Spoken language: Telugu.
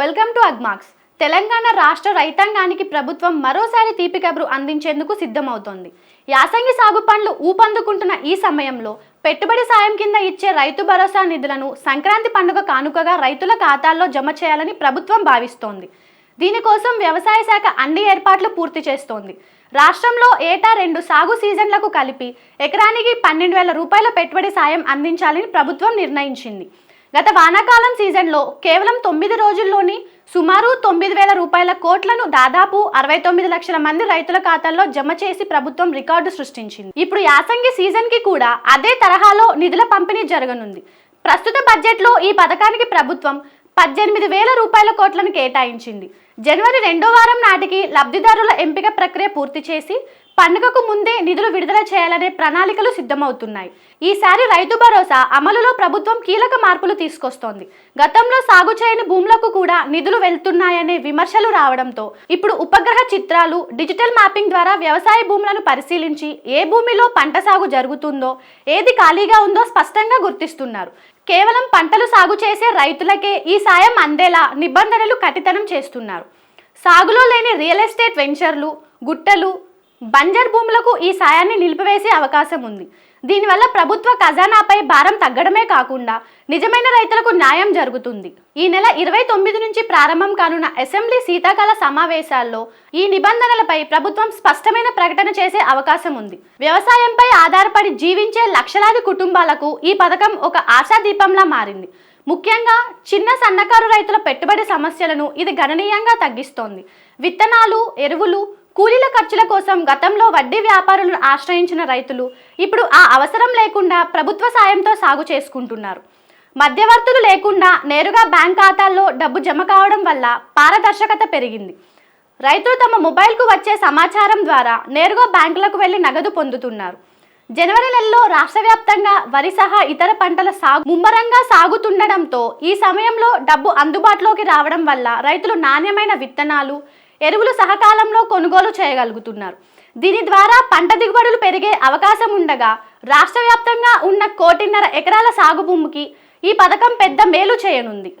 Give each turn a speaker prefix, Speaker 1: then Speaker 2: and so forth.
Speaker 1: Welcome to Agmax. తెలంగాణ రాష్ట్ర రైతాంగానికి ప్రభుత్వం మరోసారి తీపి కబురు అందించేందుకు సిద్ధమవుతోంది. యాసంగి సాగు పనులు ఊపందుకుంటున్న ఈ సమయంలో పెట్టుబడి సాయం కింద ఇచ్చే రైతు భరోసా నిధులను సంక్రాంతి పండుగ కానుకగా రైతుల ఖాతాల్లో జమ చేయాలని ప్రభుత్వం భావిస్తోంది. దీనికోసం వ్యవసాయ శాఖ అన్ని ఏర్పాట్లు పూర్తి చేస్తోంది. రాష్ట్రంలో ఏటా రెండు సాగు సీజన్లకు కలిపి ఎకరానికి పన్నెండు వేల రూపాయల పెట్టుబడి సాయం అందించాలని ప్రభుత్వం నిర్ణయించింది. గత వానాకాలం సీజన్లో కేవలం తొమ్మిది రోజుల్లోని సుమారు తొమ్మిది వేల రూపాయల కోట్లను దాదాపు అరవై తొమ్మిది లక్షల మంది రైతుల ఖాతాల్లో జమ చేసి ప్రభుత్వం రికార్డు సృష్టించింది. ఇప్పుడు యాసంగి సీజన్కి కూడా అదే తరహాలో నిధుల పంపిణీ జరగనుంది. ప్రస్తుత బడ్జెట్లో ఈ పథకానికి ప్రభుత్వం పద్దెనిమిది వేల రూపాయల కోట్లను కేటాయించింది. జనవరి రెండో వారం నాటికి లబ్ధిదారుల ఎంపిక ప్రక్రియ పూర్తి చేసి పండుగకు ముందే నిధులు విడుదల చేయాలనే ప్రణాళికలు సిద్ధమవుతున్నాయి. ఈసారి రైతు భరోసా అమలులో ప్రభుత్వం కీలక మార్పులు తీసుకొస్తోంది. గతంలో సాగు చేయని భూములకు కూడా నిధులు వెళ్తున్నాయనే విమర్శలు రావడంతో ఇప్పుడు ఉపగ్రహ చిత్రాలు డిజిటల్ మ్యాపింగ్ ద్వారా వ్యవసాయ భూములను పరిశీలించి ఏ భూమిలో పంట సాగు జరుగుతుందో ఏది ఖాళీగా ఉందో స్పష్టంగా గుర్తిస్తున్నారు. కేవలం పంటలు సాగు చేసే రైతులకే ఈ సాయం అందేలా నిబంధనలు కఠితనం చేస్తున్నారు. సాగులో లేని రియల్ ఎస్టేట్ వెంచర్లు గుట్టలు బంజర్ భూములకు ఈ సాయాన్ని నిలిపివేసే అవకాశం ఉంది. దీనివల్ల ప్రభుత్వ ఖజానాపై భారం తగ్గడమే కాకుండా నిజమైన రైతులకు న్యాయం జరుగుతుంది. ఈ నెల ఇరవై తొమ్మిది నుంచి ప్రారంభం కానున్న అసెంబ్లీ శీతాకాల సమావేశాల్లో ఈ నిబంధనలపై ప్రభుత్వం స్పష్టమైన ప్రకటన చేసే అవకాశం ఉంది. వ్యవసాయంపై ఆధారపడి జీవించే లక్షలాది కుటుంబాలకు ఈ పథకం ఒక ఆశాదీపంలా మారింది. ముఖ్యంగా చిన్న సన్నకారు రైతుల పెట్టుబడి సమస్యలను ఇది గణనీయంగా తగ్గిస్తోంది. విత్తనాలు ఎరువులు కూలీల ఖర్చుల కోసం గతంలో వడ్డీ వ్యాపారులను ఆశ్రయించిన రైతులు ఇప్పుడు ఆ అవసరం లేకుండా ప్రభుత్వ సాయంతో సాగు చేసుకుంటున్నారు. మధ్యవర్తులు లేకుండా నేరుగా బ్యాంక్ ఖాతాల్లో డబ్బు జమ కావడం వల్ల పారదర్శకత పెరిగింది. రైతులు తమ మొబైల్కు వచ్చే సమాచారం ద్వారా నేరుగా బ్యాంకులకు వెళ్ళి నగదు పొందుతున్నారు. జనవరి నెలలో రాష్ట్ర వ్యాప్తంగా వరి సహా ఇతర పంటల సాగు ముమ్మరంగా సాగుతుండడంతో ఈ సమయంలో డబ్బు అందుబాటులోకి రావడం వల్ల రైతులు నాణ్యమైన విత్తనాలు ఎరువులు సహకాలంలో కొనుగోలు చేయగలుగుతున్నారు. దీని ద్వారా పంట దిగుబడులు పెరిగే అవకాశం ఉండగా రాష్ట్ర వ్యాప్తంగా ఉన్న కోటిన్నర ఎకరాల సాగు భూమికి ఈ పథకం పెద్ద మేలు చేయనుంది.